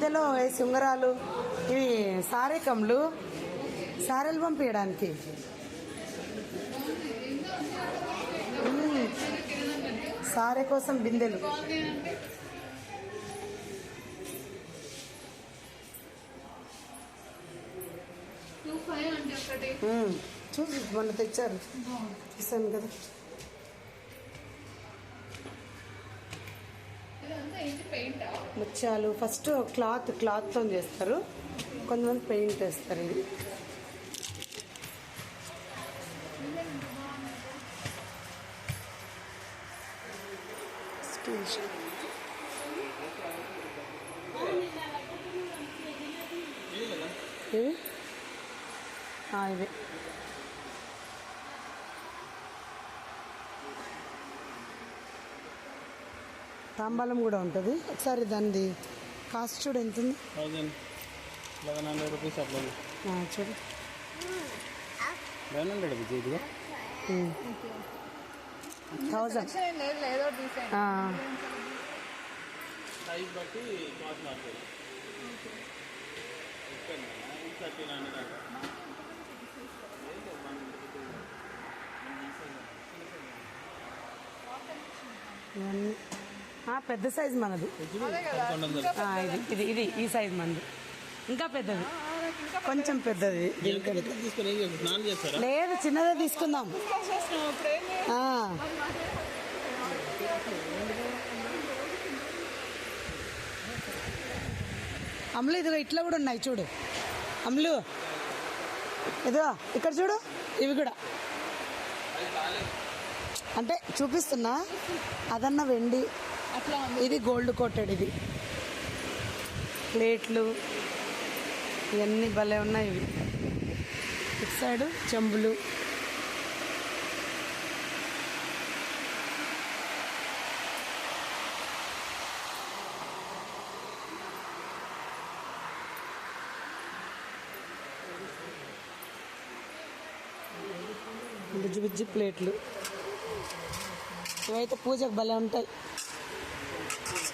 బిందెలో వేసి ఉంగరాలు ఇవి సారేకములు సారెలు పంపించడానికి సారే కోసం బిందెలు. చూసి మొన్న తెచ్చారు. చూసాను కదా. పెయింటా? ముత్యాలు. ఫస్ట్ క్లాత్ క్లాత్తో చేస్తారు. కొంతమంది పెయింట్ వేస్తారు ఇది. ఇవి ఇవి. తాంబాలం కూడా ఉంటుంది. ఒకసారి దానిది కాస్ట్ చూడు ఎంత ఉంది. చూడు. థౌజండ్. ఇవన్నీ. పెద్ద సైజ్ మనది. ఇది ఇది ఇది ఈ సైజ్ మనది. ఇంకా పెద్దది. కొంచెం పెద్దది. లేదు చిన్నదే తీసుకుందాం. ఆ, అమ్ములు ఇదిగో ఇట్లా కూడా ఉన్నాయి చూడు. అమ్ములు. ఇదిగో ఇక్కడ చూడు ఇవి కూడా. అంటే చూపిస్తున్నా. అదన్న వెండి. అట్లా ఇది గోల్డ్ కోటెడ్ ఇది. ప్లేట్లు ఇవన్నీ భలే ఉన్నాయి ఇవి. ఇటు సైడు చెంబులు. బుజ్జి బుజ్జి ప్లేట్లు. ఇవైతే పూజకు భలే ఉంటాయి. This is